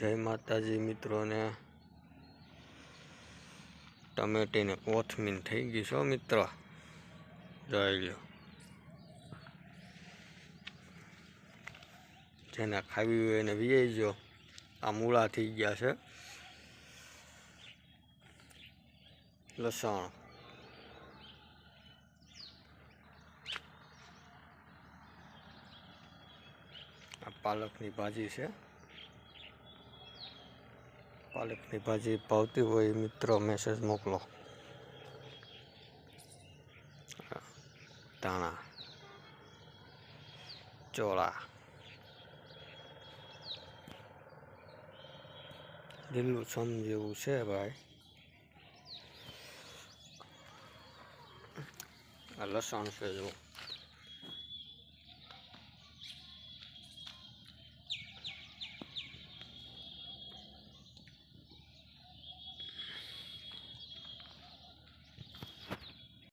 જય માતાજી મિત્રોને. ટમેટીને કોથમીન થઈ ગઈ છો મિત્ર. જોઈ લો જેને ખાવી હોય એને વીઆઈ જો. આ મૂળા થઈ ગયા છે. લસણ. આ પાલકની ભાજી છે. પાલકની ભાજી ભાવતી હોય મિત્રો મેસેજ મોકલો. ધાણા, ચોળા, લીલું છમ જેવું છે ભાઈ. લસણ છે જો.